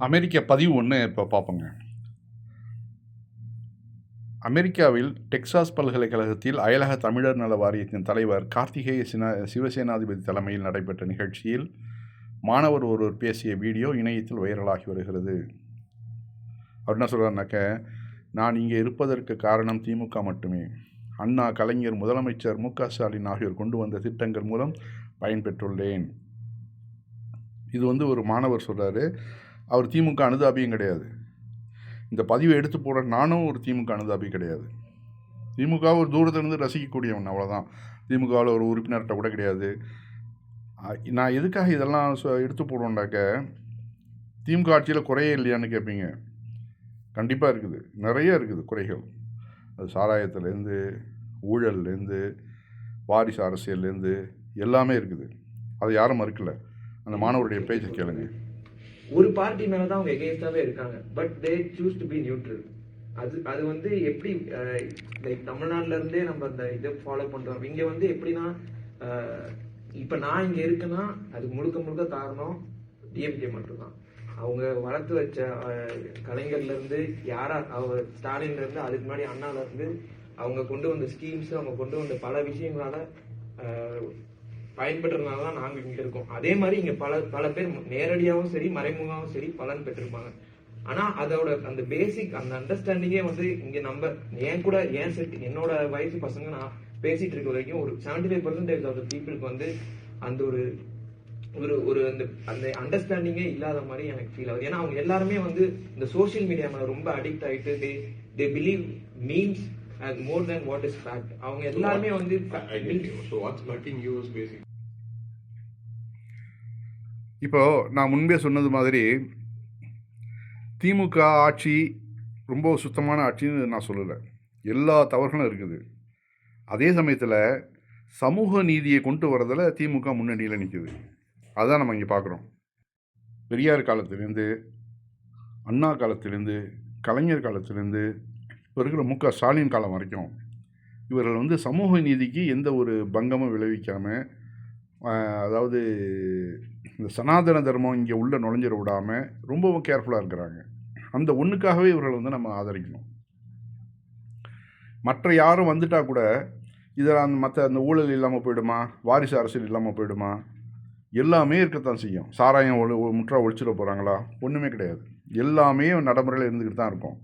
அமெரிக்க பதிவு ஒன்று இப்போ பார்ப்போங்க அமெரிக்காவில் டெக்சாஸ் பல்கலைக்கழகத்தில் அயலக தமிழர் நல வாரியத்தின் தலைவர் கார்த்திகேய சின சிவசேனாதிபதி தலைமையில் நடைபெற்ற நிகழ்ச்சியில் மாணவர் ஒருவர் பேசிய வீடியோ இணையத்தில் வைரலாகி வருகிறது. அவர் என்ன சொல்கிறாருனாக்க நான் இங்கே இருப்பதற்கு காரணம் திமுக மட்டுமே. அண்ணா கலைஞர் முதலமைச்சர் மு க ஸ்டாலின் ஆகியோர் கொண்டு வந்த திட்டங்கள் மூலம் பயன்பெற்றுள்ளேன். இது வந்து ஒரு மாணவர் சொல்கிறாரு அவர் திமுக அனுதாபியும் கிடையாது. இந்த பதிவை எடுத்து போட நானும் ஒரு திமுக அனுதாபி கிடையாது. திமுக ஒரு தூரத்திலிருந்து ரசிக்கக்கூடியவன் அவ்வளோதான் திமுகவில் ஒரு உறுப்பினர்கிட்ட கூட கிடையாது. நான் எதுக்காக இதெல்லாம் எடுத்து போடுவோண்டாக்க திமுக ஆட்சியில் குறையே இல்லையான்னு கேட்பீங்க கண்டிப்பாக இருக்குது. நிறைய இருக்குது குறைகள். அது சாராயத்துலேருந்து ஊழல்லேருந்து வாரிசு அரசியல்லேருந்து எல்லாமே இருக்குது. அதை யாரும் மறுக்கல. அந்த மாணவருடைய பேச்சை கேளுங்க. ஒரு பார்ட்டி மேல தான் அவங்க எகேன்ஸ்டாவே இருக்காங்க. But they choose to be neutral அது அது வந்து எப்படி லைக் தமிழ்நாட்டுல இருந்தே நம்ம அந்த இதை ஃபாலோ பண்றோம். இங்க வந்து எப்படின்னா இப்ப நான் இங்க இருக்கேன்னா அது முழுக்க முழுக்க காரணம் டிஎம்கே மட்டும்தான். அவங்க வளர்த்து வச்ச கலைஞர்ல இருந்து யாரா அவர் ஸ்டாலின்ல இருந்து அதுக்கு முன்னாடி அண்ணால இருந்து அவங்க கொண்டு வந்த ஸ்கீம்ஸ் அவங்க கொண்டு வந்த பல விஷயங்களால பயன்பெற்றதுனால தான் நாங்க இங்க இருக்கோம். அதே மாதிரி இங்க பல பல பேர் நேரடியாகவும் சரி மறைமுகமாகவும் சரி பலன் பெற்றிருப்பாங்க. ஆனா அதோட அந்த பேசிக் அந்த அண்டர்ஸ்டாண்டிங்கே வந்து இங்க நம்ம என் கூட ஏன் செட் என்னோட வயசு பசங்க நான் பேசிட்டு இருக்க வரைக்கும் ஒரு 75% ஃபைவ் பர்சன்டேஜ் ஆஃப் த பீப்புளுக்கு வந்து அந்த ஒரு ஒரு ஒரு அந்த அந்த அண்டர்ஸ்டாண்டிங்கே இல்லாத மாதிரி எனக்கு ஃபீல் ஆகுது. ஏன்னா அவங்க எல்லாருமே வந்து இந்த சோஷியல் மீடியா மேல ரொம்ப அடிக்ட் ஆயிட்டு they they believe means more than what is fact அவங்க எல்லாருமே வந்து இப்போது நான் முன்பே சொன்னது மாதிரி திமுக ஆட்சி ரொம்ப சுத்தமான ஆட்சின்னு நான் சொல்லலை. எல்லா தவறுகளும் இருக்குது. அதே சமயத்தில் சமூக நீதியை கொண்டு வரதில் திமுக முன்னணியில் நிற்குது அதுதான் நம்ம இங்கே பார்க்குறோம் பெரியார் காலத்திலேருந்து அண்ணா காலத்திலேருந்து கலைஞர் காலத்திலேருந்து இப்போ இருக்கிற மு க ஸ்டாலின் காலம் வரைக்கும் இவர்கள் வந்து சமூக நீதிக்கு எந்த ஒரு பங்கமும் விளைவிக்காமல் அதாவது இந்த சனாதன தர்மம் இங்கே உள்ளே நுழைஞ்சிட விடாமல் ரொம்பவும் கேர்ஃபுல்லாக இருக்கிறாங்க. அந்த ஒன்றுக்காகவே இவர்கள் வந்து நம்ம ஆதரிக்கணும். மற்ற யாரும் வந்துட்டா கூட இதில் அந்த மற்ற அந்த ஊழல் இல்லாமல் போயிடுமா? வாரிசு அரசியல் இல்லாமல் போயிடுமா? எல்லாமே இருக்கத்தான் செய்யும். சாராயம் ஒழு முற்றா ஒழிச்சிட போகிறாங்களா ஒன்றுமே கிடையாது. எல்லாமே நடைமுறையில் இருந்துக்கிட்டு தான் இருக்கும்.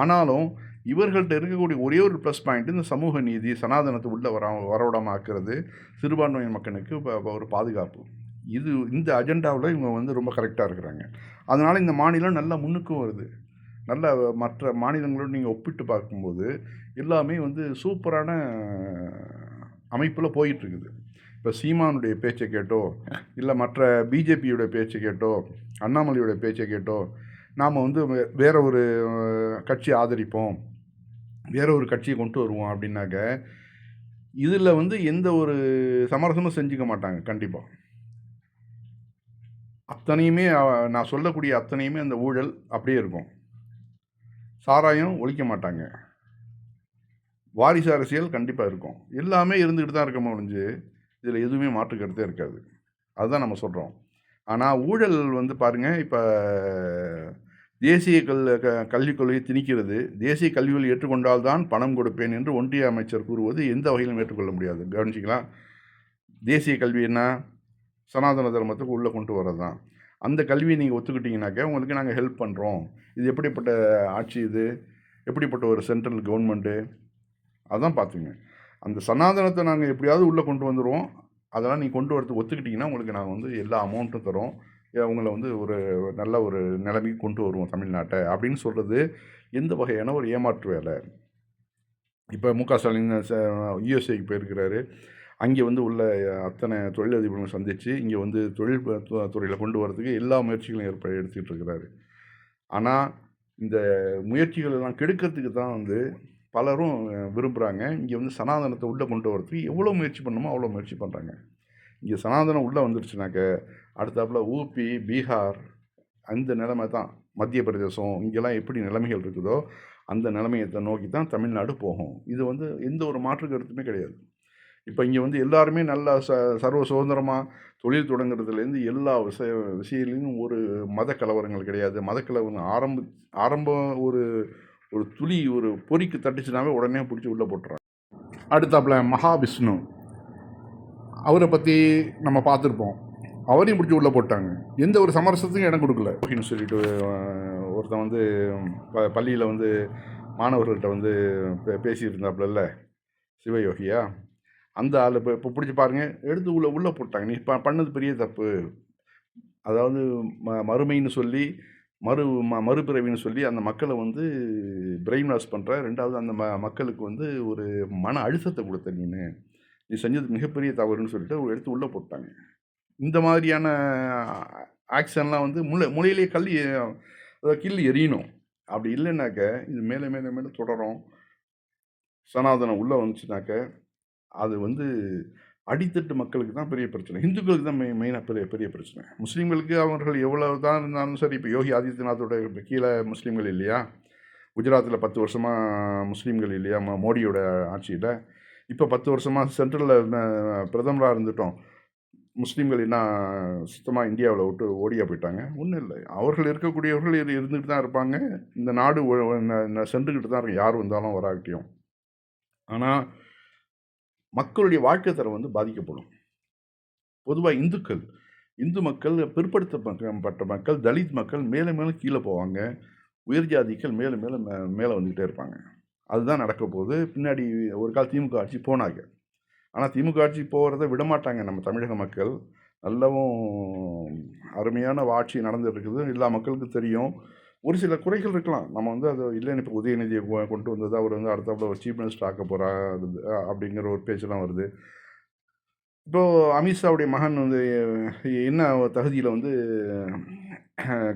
ஆனாலும் இவர்கள்ட்ட இருக்கக்கூடிய ஒரே ஒரு ப்ளஸ் பாயிண்ட் இந்த சமூக நீதி சனாதனத்தை உள்ளே வர வரவிடாமல் ஆக்கிறது சிறுபான்மையின் மக்களுக்கு இப்போ ஒரு பாதுகாப்பு. இது இந்த அஜெண்டாவில் இவங்க வந்து ரொம்ப கரெக்டாக இருக்கிறாங்க. அதனால் இந்த மாநிலம் நல்லா முன்னுக்கும் வருது. நல்ல மற்ற மாநிலங்களோடு நீங்கள் ஒப்பிட்டு பார்க்கும்போது எல்லாமே வந்து சூப்பரான அமைப்பில் போயிட்டுருக்குது. இப்போ சீமானுடைய பேச்சை கேட்டோ இல்லை மற்ற பிஜேபியுடைய பேச்சை கேட்டோ அண்ணாமலையுடைய பேச்சை கேட்டோ நாம் வந்து வேற ஒரு கட்சி ஆதரிப்போம் வேற ஒரு கட்சியை கொண்டு வருவோம் அப்படின்னாக்க இதில் வந்து எந்த ஒரு சமரசமும் செஞ்சுக்க மாட்டாங்க கண்டிப்பாக அத்தனையுமே நான் சொல்லக்கூடிய அத்தனையுமே அந்த ஊழல் அப்படியே இருக்கும். சாராயம் ஒழிக்க மாட்டாங்க. வாரிசு அரசியல் கண்டிப்பாக இருக்கும். எல்லாமே இருந்துக்கிட்டு தான் இருக்க முடிஞ்சு இதில் எதுவுமே மாற்றுக்கிறதே இருக்காது. அதுதான் நம்ம சொல்கிறோம் ஆனால் ஊழல் வந்து பாருங்கள் இப்போ தேசிய கல் க கல்விக் கொள்கையை திணிக்கிறது. தேசிய கல்வியில் ஏற்றுக்கொண்டால்தான் பணம் கொடுப்பேன் என்று ஒன்றிய அமைச்சர் கூறுவது எந்த வகையிலும் ஏற்றுக்கொள்ள முடியாது. கவனிச்சிக்கலாம். தேசிய கல்வி என்ன? சனாதன தர்மத்துக்கு உள்ளே கொண்டு வர்றது தான். அந்த கல்வியை நீங்கள் ஒத்துக்கிட்டிங்கனாக்கா உங்களுக்கு நாங்கள் ஹெல்ப் பண்ணுறோம் இது எப்படிப்பட்ட ஆட்சி இது? எப்படிப்பட்ட ஒரு சென்ட்ரல் கவர்மெண்ட்டு அதான் பார்த்துங்க அந்த சனாதனத்தை நாங்கள் எப்படியாவது உள்ளே கொண்டு வந்துடுவோம் அதெல்லாம் நீங்கள் கொண்டு வரதுக்கு ஒத்துக்கிட்டிங்கன்னா உங்களுக்கு நாங்கள் வந்து எல்லா அமௌண்ட்டும் தரோம். அவங்கள உங்களை வந்து ஒரு நல்ல ஒரு நிலைமைக்கு கொண்டு வருவோம் தமிழ்நாட்டை அப்படின்னு சொல்கிறது எந்த வகையான ஒரு ஏமாற்று வேலை? இப்போ மு க ஸ்டாலின் யுஎஸ்ஏக்கு போயிருக்கிறாரு. அங்கே வந்து உள்ள அத்தனை தொழிலதிபர்களும் சந்தித்து இங்கே வந்து தொழில் துறையில் கொண்டு வரதுக்கு எல்லா முயற்சிகளையும் ஏற்ப எடுத்துக்கிட்டு இருக்கிறாரு. ஆனால் இந்த முயற்சிகள் எல்லாம் கெடுக்கிறதுக்கு தான் வந்து பலரும் விரும்புகிறாங்க இங்கே வந்து சனாதனத்தை உள்ளே கொண்டு வரதுக்கு எவ்வளோ முயற்சி பண்ணணுமோ அவ்வளோ முயற்சி பண்ணுறாங்க இங்கே சனாதனம் உள்ளே வந்துருச்சுனாக்க அடுத்தாப்புல ஊபி பீகார் அந்த நிலைமை தான். மத்திய பிரதேசம் இங்கெல்லாம் எப்படி நிலைமைகள் இருக்குதோ அந்த நிலைமையத்தை நோக்கி தான் தமிழ்நாடு போகும். இது வந்து எந்த ஒரு மாற்று கருத்துமே கிடையாது. இப்போ இங்கே வந்து எல்லாருமே நல்லா ச சர்வ சுதந்திரமாக தொழில் தொடங்குறதுலேருந்து எல்லா விஷய விஷயத்துலேயும் ஒரு மத கலவரங்கள் கிடையாது. மத கலவரம் ஆரம்ப ஆரம்பம் ஒரு ஒரு துளி ஒரு பொறிக்கு தட்டுச்சுனாவே உடனே பிடிச்சி உள்ளே போட்டுறாங்க. அடுத்தாப்புல மகாவிஷ்ணு. அவரை பற்றி நம்ம பார்த்துருப்போம். அவரையும் பிடிச்சி உள்ளே போட்டாங்க. எந்த ஒரு சமரசத்துக்கும் இடம் கொடுக்கல. அப்படின்னு சொல்லிட்டு ஒருத்தன் வந்து ப பள்ளியில் வந்து மாணவர்கள்ட்ட வந்து பே பேசிட்டு சிவயோகியா? அந்த ஆள் இப்போ இப்போ பிடிச்சி பாருங்க. எடுத்து உள்ள உள்ளே போட்டாங்க. நீ இப்போ பண்ணது பெரிய தப்பு. அதாவது ம மறுமைன்னு சொல்லி மறு ம மறுபிறவின்னு சொல்லி அந்த மக்களை வந்து பிரெயின் வாஷ் பண்ணுற ரெண்டாவது அந்த ம மக்களுக்கு வந்து ஒரு மன அழுத்தத்தை கொடுத்த நீனு. நீ செஞ்சது மிகப்பெரிய தவறுன்னு சொல்லிட்டு எடுத்து உள்ளே போட்டாங்க. இந்த மாதிரியான ஆக்ஷன்லாம் வந்து முளை முளையிலேயே கல் கில் எரியணும் அப்படி இல்லைன்னாக்க இது மேலே மேலே மேலே தொடரும். சனாதனம் உள்ளே வந்துச்சுனாக்க அது வந்து அடித்தட்டு மக்களுக்கு தான் பெரிய பிரச்சனை. இந்துக்களுக்கு தான் மெயின் மெயினாக பெரிய பெரிய பிரச்சனை. முஸ்லீம்களுக்கு அவர்கள் எவ்வளவு தான் இருந்தாலும் சரி இப்போ யோகி ஆதித்யநாத்தோட கீழே முஸ்லீம்கள் இல்லையா? குஜராத்தில் பத்து வருஷமாக முஸ்லீம்கள் இல்லையா? மோடியோட ஆட்சியில். இப்போ பத்து வருஷமாக சென்ட்ரலில் பிரதமராக இருந்துட்டோம். முஸ்லீம்கள் என்ன சுத்தமாக இந்தியாவில் விட்டு ஓடியா போயிட்டாங்க? ஒன்றும் இல்லை. அவர்கள் இருக்கக்கூடியவர்கள் இருந்துகிட்டு தான் இருப்பாங்க. இந்த நாடு சென்றுக்கிட்டு தான் இருக்கும் யார் வந்தாலும் வராட்டியும். ஆனால் மக்களுடைய வாழ்க்கை தரம் வந்து பாதிக்கப்படும். பொதுவாக இந்துக்கள் இந்து மக்கள் பிற்படுத்தப்பட்ட மக்கள் தலித் மக்கள் மேலே மேலே கீழே போவாங்க. உயர் ஜாதிகள் மேலே மேலே மே- மேலே வந்துக்கிட்டே இருப்பாங்க. அதுதான் நடக்க போகுது. பின்னாடி ஒரு கால் திமுக ஆட்சி போனாங்க. ஆனால் திமுக ஆட்சி போகிறத விட மாட்டாங்க நம்ம தமிழக மக்கள். நல்லவும் அருமையான ஆட்சி நடந்துட்டு இருக்குது. எல்லா மக்களுக்கும் தெரியும். ஒரு சில குறைகள் இருக்கலாம். நம்ம வந்து அது இல்லைன்னு இப்போ உதயநிதியை கொ- கொண்டு வந்தது அவர் வந்து அடுத்தாப்புல ஒரு சீஃப் மினிஸ்டர் ஆக்க போகிறா அப்படிங்கிற ஒரு பேச்செல்லாம் வருது. இப்போது அமித்ஷாவுடைய மகன் வந்து என்ன தகுதியில் வந்து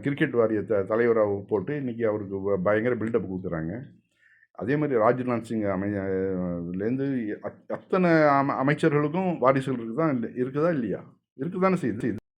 கிரிக்கெட் வாரிய த தலைவராக போட்டு இன்றைக்கி அவருக்கு பயங்கர பில்டப் கொடுக்குறாங்க. அதே மாதிரி ராஜ்நாத் சிங் அமைலேருந்து அத்தனை அமைச்சர்களுக்கும் வாரிசுகள் இருக்குதா இல்லை இருக்குதா இல்லையா? இருக்குதானே செய்யுது